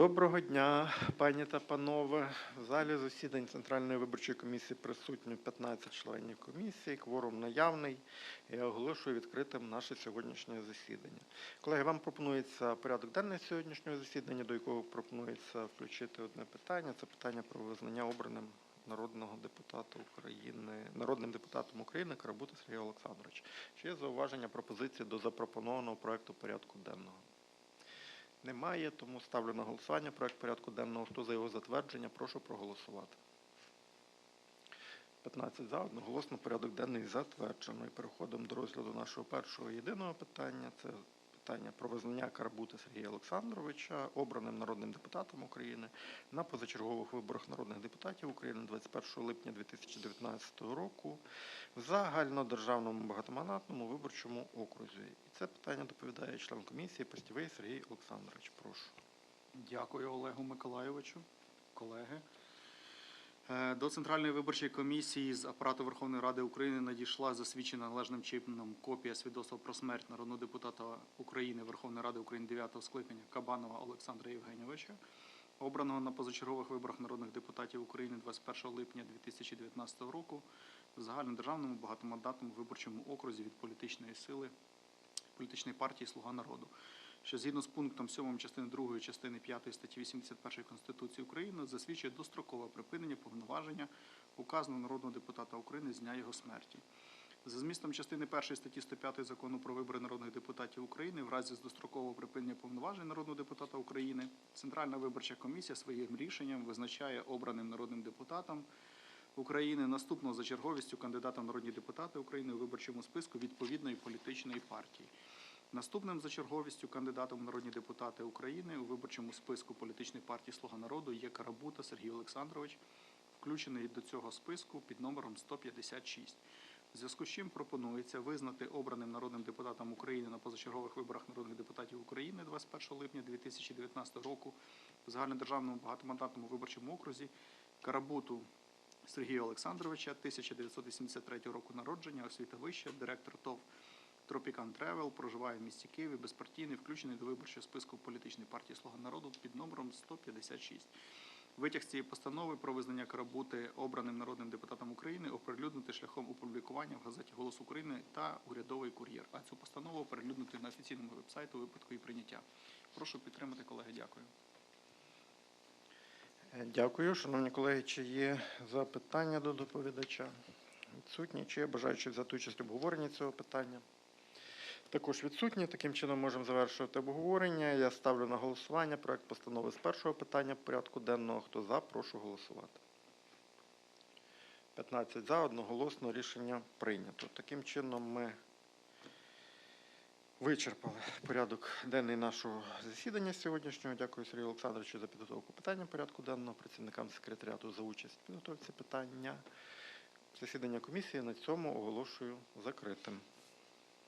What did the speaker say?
Доброго дня, пані та панове. В залі засідань Центральної виборчої комісії присутні 15 членів комісії. Кворум наявний. Я оголошую відкритим наше сьогоднішнє засідання. Колеги, вам пропонується порядок денний сьогоднішнього засідання, до якого пропонується включити одне питання. Це питання про визнання обраним народного депутата України, народним депутатом України Карабута Сергія Олександровича. Чи є зауваження пропозиції до запропонованого проекту порядку денного? Немає, тому ставлю на голосування проект порядку денного. Хто за його затвердження, прошу проголосувати. 15 за, одноголосно порядок денний затверджено. І переходимо до розгляду нашого першого єдиного питання. Це питання про визнання Карбута Сергія Олександровича обраним народним депутатом України на позачергових виборах народних депутатів України 21 липня 2019 року в загальнодержавному багатомандатному виборчому окрузі. І це питання доповідає член комісії Постівий Сергій Олександрович. Прошу. Дякую Олегу Миколайовичу, колеги. Е, До Центральної виборчої комісії з апарату Верховної Ради України надійшла засвідчена належним чином копія свідоцтва про смерть народного депутата України Верховної Ради України 9 скликання Кабанова Олександра Євгеньовича, обраного на позачергових виборах народних депутатів України 21 липня 2019 року в загальнодержавному багатомандатному виборчому окрузі від політичної сили політичної партії Слуга народу що згідно з пунктом 7 частини 2 частини 5 статті 81 Конституції України засвідчує дострокове припинення повноваження указаного народного депутата України з дня його смерті. За змістом частини 1 статті 105 Закону про вибори народних депутатів України в разі з дострокового припинення повноважень народного депутата України Центральна виборча комісія своїм рішенням визначає обраним народним депутатом України наступного за черговістю кандидата в народні депутати України у виборчому списку відповідної політичної партії. Наступним за черговістю кандидатом в народні депутати України у виборчому списку політичної партії Слуга народу є Карабута Сергій Олександрович, включений до цього списку під номером 156. В зв'язку з чим пропонується визнати обраним народним депутатом України на позачергових виборах народних депутатів України 21 липня 2019 року в загальнодержавному багатомандатному виборчому окрузі Карабуту Сергія Олександровича, 1983 року народження, освіта вища, директор ТОВ Тропікан Тревел, проживає в місті Києві, безпартійний, включений до виборчого списку політичної партії Слуга народу під номером 156. Витяг з цієї постанови про визнання Карабути обраним народним депутатом України оприлюднити шляхом опублікування в газеті Голос України та урядовий кур'єр. А цю постанову оприлюднити на офіційному вебсайту у випадку її прийняття. Прошу підтримати, колеги. Дякую. Е, Дякую, шановні колеги. Чи є запитання до доповідача? Відсутні. Чи є бажаючі взяти участь в обговоренні цього питання? Також відсутні. Таким чином можемо завершувати обговорення. Я ставлю на голосування проект постанови з першого питання порядку денного. Хто за, прошу голосувати. 15 за, одноголосно рішення прийнято. Таким чином ми вичерпали порядок денний нашого засідання сьогоднішнього. Дякую Сергію Олександровичу за підготовку питання порядку денного, працівникам секретаріату за участь в підготовці питання. Засідання комісії на цьому оголошую закритим.